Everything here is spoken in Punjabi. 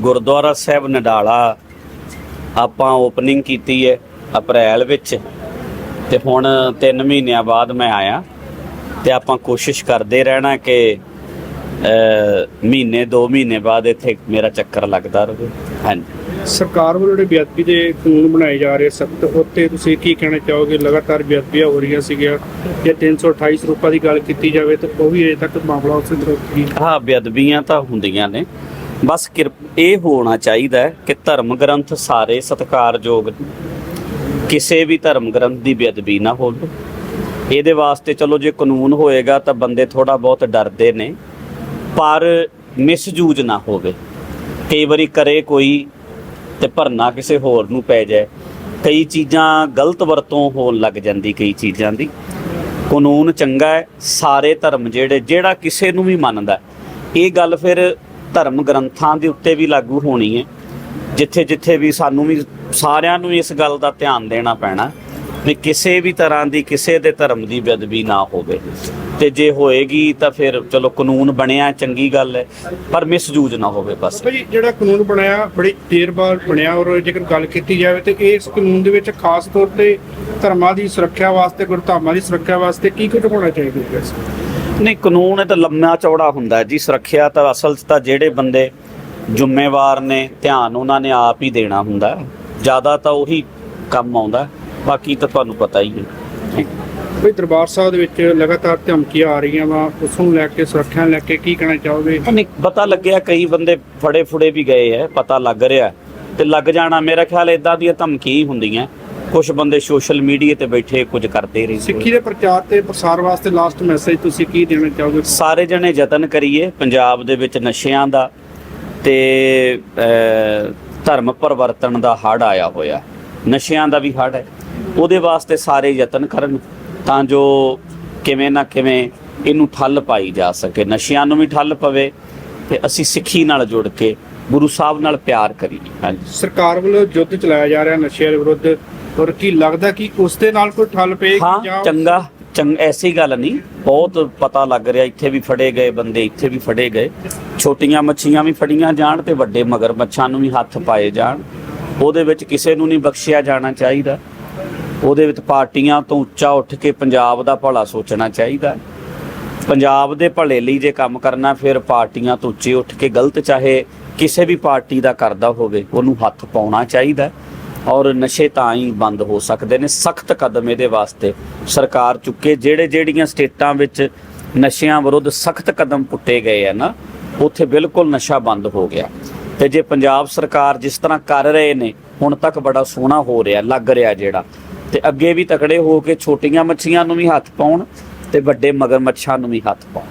ਗੁਰਦੁਆਰਾ ਸਾਹਿਬ ਨਡਾਲਾ ਆਪਾਂ ਓਪਨਿੰਗ ਕੀਤੀ ਹੈ ਅਪ੍ਰੈਲ ਵਿੱਚ। ਤੇ ਹੁਣ 3 ਮਹੀਨਿਆਂ ਬਾਅਦ ਮੈਂ ਆਇਆ ਤੇ ਆਪਾਂ ਕੋਸ਼ਿਸ਼ ਕਰਦੇ ਰਹਿਣਾ ਕਿ ਮਹੀਨੇ 2 ਮਹੀਨੇ ਬਾਅਦ ਇੱਥੇ ਮੇਰਾ ਚੱਕਰ ਲੱਗਦਾ ਰਹੇ। ਹਾਂਜੀ। ਸਰਕਾਰ ਵੱਲੋਂ ਜਿਹੜੇ ਬੇਅਦਬੀ ਦੇ ਕਾਨੂੰਨ ਬਣਾਏ ਜਾ ਰਹੇ ਸਖਤ ਉੱਤੇ ਤੁਸੀਂ ਕੀ ਕਹਿਣਾ ਚਾਹੋਗੇ? ਲਗਾਤਾਰ ਬੇਅਦਬੀਆਂ ਹੋ ਰਹੀਆਂ ਸੀਗੀਆਂ। ਜੇ 328 ਸਰੂਪਾਂ ਦੀ ਗੱਲ ਕੀਤੀ ਜਾਵੇ ਤਾਂ ਉਹ ਵੀ ਅਜੇ ਤੱਕ ਮਾਮਲਾ ਉਸੇ ਤਰ੍ਹਾਂ ਹੀ ਹਾਂ ਬੇਅਦਬੀਆਂ ਤਾਂ ਹੁੰਦੀਆਂ ਨੇ। ਬਸ ਕਿਰਪ- ਇਹ ਹੋਣਾ ਚਾਹੀਦਾ ਕਿ ਧਰਮ ਗ੍ਰੰਥ ਸਾਰੇ ਸਤਿਕਾਰਯੋਗ ਨੇ ਕਿਸੇ ਵੀ ਧਰਮ ਗ੍ਰੰਥ ਦੀ ਬੇਅਦਬੀ ਨਾ ਹੋਵੇ। ਇਹਦੇ ਵਾਸਤੇ ਚਲੋ ਜੇ ਕਾਨੂੰਨ ਹੋਏਗਾ ਤਾਂ ਬੰਦੇ ਥੋੜਾ ਬਹੁਤ ਡਰਦੇ ਨੇ, ਪਰ ਮਿਸਯੂਜ ਨਾ ਹੋਵੇ। ਕਈ ਵਾਰੀ ਕਰੇ ਕੋਈ ਤੇ ਭਰਨਾ ਕਿਸੇ ਹੋਰ ਨੂੰ ਪੈ ਜਾਏ। ਕਈ ਚੀਜ਼ਾਂ ਗਲਤ ਵਰਤੋਂ ਹੋਣ ਲੱਗ ਜਾਂਦੀ ਕਈ ਚੀਜ਼ਾਂ ਦੀ। ਕਾਨੂੰਨ ਚੰਗਾ ਹੈ, ਸਾਰੇ ਧਰਮ ਜਿਹੜੇ ਜਿਹੜਾ ਕਿਸੇ ਨੂੰ ਵੀ ਮੰਨਦਾ ਇਹ ਗੱਲ ਫਿਰ ਧਰਮ ਗ੍ਰੰਥਾਂ ਦੇ ਉੱਤੇ ਵੀ ਲਾਗੂ ਹੋਣੀ ਹੈ। ਜਿੱਥੇ ਜਿੱਥੇ ਵੀ ਸਾਨੂੰ ਵੀ ਸਾਰਿਆਂ ਨੂੰ ਇਸ ਗੱਲ ਦਾ ਧਿਆਨ ਦੇਣਾ ਪੈਣਾ ਵੀ ਕਿਸੇ ਵੀ ਤਰ੍ਹਾਂ ਦੀ ਕਿਸੇ ਦੇ ਧਰਮ ਦੀ ਬੇਅਦਬੀ ਨਾ ਹੋਵੇ। ਤੇ ਜੇ ਹੋਏਗੀ ਤਾਂ ਫਿਰ ਚਲੋ ਕਾਨੂੰਨ ਬਣਿਆ, ਚੰਗੀ ਗੱਲ ਹੈ, ਪਰ ਮਿਸਯੂਜ ਨਾ ਹੋਵੇ ਬਸ। ਭਾਜੀ, ਜਿਹੜਾ ਕਾਨੂੰਨ ਬਣਿਆ, ਬੜੀ ਦੇਰ ਬਾਅਦ ਬਣਿਆ ਔਰ ਜੇਕਰ ਗੱਲ ਕੀਤੀ ਜਾਵੇ ਤੇ ਇਸ ਕਾਨੂੰਨ ਦੇ ਵਿੱਚ ਖਾਸ ਤੌਰ ਤੇ ਧਰਮਾਂ ਦੀ ਸੁਰੱਖਿਆ ਵਾਸਤੇ, ਗੁਰਧਾਮਾਂ ਦੀ ਸੁਰੱਖਿਆ ਵਾਸਤੇ ਕੀ ਕੁਝ ਹੋਣਾ ਚਾਹੀਦਾ ਹੈ? ਨਹੀਂ ਕਾਨੂੰਨ ਇਹ ਤਾਂ ਲੰਮਾ ਚੌੜਾ ਹੁੰਦਾ ਹੈ ਜੀ ਸੁਰੱਖਿਆ ਤਾਂ ਅਸਲ 'ਚ ਤਾਂ ਜਿਹੜੇ ਬੰਦੇ ਜ਼ਿੰਮੇਵਾਰ ਨੇ ਧਿਆਨ ਉਹਨਾਂ ਨੇ ਆਪ ਹੀ ਦੇਣਾ ਹੁੰਦਾ ਹੈ। ਜ਼ਿਆਦਾ ਤਾਂ ਉਹੀ ਕੰਮ ਆਉਂਦਾ ਹੈ। ਬਾਕੀ ਤਾਂ ਤੁਹਾਨੂੰ ਪਤਾ ਹੀ ਹੈ ਕੋਈ ਦਰਬਾਰ ਸਾਹਿਬ ਦੇ ਵਿੱਚ ਲਗਾਤਾਰ ਧਮਕੀਆਂ ਆ ਰਹੀਆਂ ਵਾ ਉਸ ਨੂੰ ਲੈ ਕੇ ਸੁਰੱਖਿਆ ਲੈ ਕੇ ਕੀ ਕਹਿਣਾ ਚਾਹੋਗੇ ਨਹੀਂ ਪਤਾ ਲੱਗਿਆ ਕਈ ਬੰਦੇ ਫੜੇ ਫੁੜੇ ਵੀ ਗਏ ਐ ਪਤਾ ਲੱਗ ਰਿਹਾ ਤੇ ਲੱਗ ਜਾਣਾ ਮੇਰਾ ਖਿਆਲ ਇਦਾਂ ਦੀਆਂ ਧਮਕੀ ਹੀ ਹੁੰਦੀਆਂ ਕੁਝ ਬੰਦੇ ਸੋਸ਼ਲ ਮੀਡੀਆ ਤੇ ਬੈਠੇ ਕੁਝ ਕਰਦੇ ਸਿੱਖੀ ਰਹਿੰਦੇ ਦੇ ਪ੍ਰਚਾਰ ਤੇ ਪ੍ਰਸਾਰ ਵਾਸਤੇ ਲਾਸਟ ਮੈਸੇਜ ਤੁਸੀਂ ਕੀ ਦੇਣਾ ਚਾਹੋਗੇ? ਸਾਰੇ ਜਣੇ ਯਤਨ ਕਰੀਏ ਪੰਜਾਬ ਦੇ ਵਿੱਚ ਨਸ਼ਿਆਂ ਦਾ ਤੇ ਧਰਮ ਪਰਿਵਰਤਨ ਦਾ ਹੜ ਆਇਆ ਹੋਇਆ। ਨਸ਼ਿਆਂ ਦਾ ਵੀ ਹੜ ਹੈ। ਉਹਦੇ ਵਾਸਤੇ ਸਾਰੇ ਯਤਨ ਕਰਨ ਤਾਂ ਜੋ ਕਿਵੇਂ ਨਾ ਕਿਵੇਂ ਇਹਨੂੰ ਠੱਲ ਪਾਈ ਜਾ ਸਕੇ। ਨਸ਼ਿਆਂ ਨੂੰ ਵੀ ਠੱਲ ਪਵੇ ਤੇ ਅਸੀਂ ਸਿੱਖੀ ਨਾਲ ਜੁੜ ਕੇ ਗੁਰੂ ਸਾਹਿਬ ਨਾਲ ਪਿਆਰ ਕਰੀਏ। ਹਾਂਜੀ। ਸਰਕਾਰ ਵੱਲੋਂ ਯੁੱਧ ਚਲਾਇਆ ਜਾ ਰਿਹਾ ਨਸ਼ਿਆਂ ਦੇ ਵਿਰੁੱਧ ਔਰ ਕੀ ਲੱਗਦਾ ਕਿ ਉਸ ਦੇ ਨਾਲ ਕੋਈ ਠੱਲ ਪਏਗੀ ਹਾਂ ਚੰਗਾ ਚੰਗ ਐਸੀ ਗੱਲ ਨਹੀਂ ਬਹੁਤ ਪਤਾ ਲੱਗ ਰਿਹਾ ਇੱਥੇ ਵੀ ਫੜੇ ਗਏ ਬੰਦੇ ਇੱਥੇ ਵੀ ਫੜੇ ਗਏ ਛੋਟੀਆਂ ਮੱਛੀਆਂ ਵੀ ਫੜੀਆਂ ਜਾਣ ਤੇ ਵੱਡੇ ਮਗਰ ਮੱਛਾਂ ਨੂੰ ਵੀ ਹੱਥ ਪਾਏ ਜਾਣ ਉਹਦੇ ਵਿੱਚ ਕਿਸੇ ਨੂੰ ਨਹੀਂ ਬਖਸ਼ਿਆ ਜਾਣਾ ਚਾਹੀਦਾ ਉਹਦੇ ਵਿੱਚ ਪਾਰਟੀਆਂ ਤੋਂ ਉੱਚਾ ਉੱਠ ਕੇ ਪੰਜਾਬ ਦਾ ਭਲਾ ਸੋਚਣਾ ਚਾਹੀਦਾ। ਪੰਜਾਬ ਦੇ ਭਲੇ ਲਈ ਜੇ ਕੰਮ ਕਰਨਾ ਫਿਰ ਪਾਰਟੀਆਂ ਤੋਂ ਉੱਚੇ ਉੱਠ ਕੇ ਗਲਤ ਚਾਹੇ ਕਿਸੇ ਵੀ ਪਾਰਟੀ ਦਾ ਕਰਦਾ ਹੋਵੇ ਉਹਨੂੰ ਹੱਥ ਪਾਉਣਾ ਚਾਹੀਦਾ। ਔਰ ਨਸ਼ੇ ਤਾਂ ਹੀ ਬੰਦ ਹੋ ਸਕਦੇ ਨੇ। ਸਖਤ ਕਦਮ ਇਹਦੇ ਵਾਸਤੇ ਸਰਕਾਰ ਚੁੱਕੇ। ਜਿਹੜੇ ਜਿਹੜੀਆਂ ਸਟੇਟਾਂ ਵਿੱਚ ਨਸ਼ਿਆਂ ਵਿਰੁੱਧ ਸਖਤ ਕਦਮ ਪੁੱਟੇ ਗਏ ਆ ਨਾ, ਉੱਥੇ ਬਿਲਕੁਲ ਨਸ਼ਾ ਬੰਦ ਹੋ ਗਿਆ। ਤੇ ਜੇ ਪੰਜਾਬ ਸਰਕਾਰ ਜਿਸ ਤਰ੍ਹਾਂ ਕਰ ਰਹੇ ਨੇ, ਹੁਣ ਤੱਕ ਬੜਾ ਸੋਹਣਾ ਹੋ ਰਿਹਾ, ਲੱਗ ਰਿਹਾ ਜਿਹੜਾ। ਤੇ ਅੱਗੇ ਵੀ ਤਕੜੇ ਹੋ ਕੇ ਛੋਟੀਆਂ ਮੱਛੀਆਂ ਨੂੰ ਵੀ ਹੱਥ ਪਾਉਣ ਤੇ ਵੱਡੇ ਮਗਰਮੱਛਾਂ ਨੂੰ ਵੀ ਹੱਥ ਪਾਉਣ।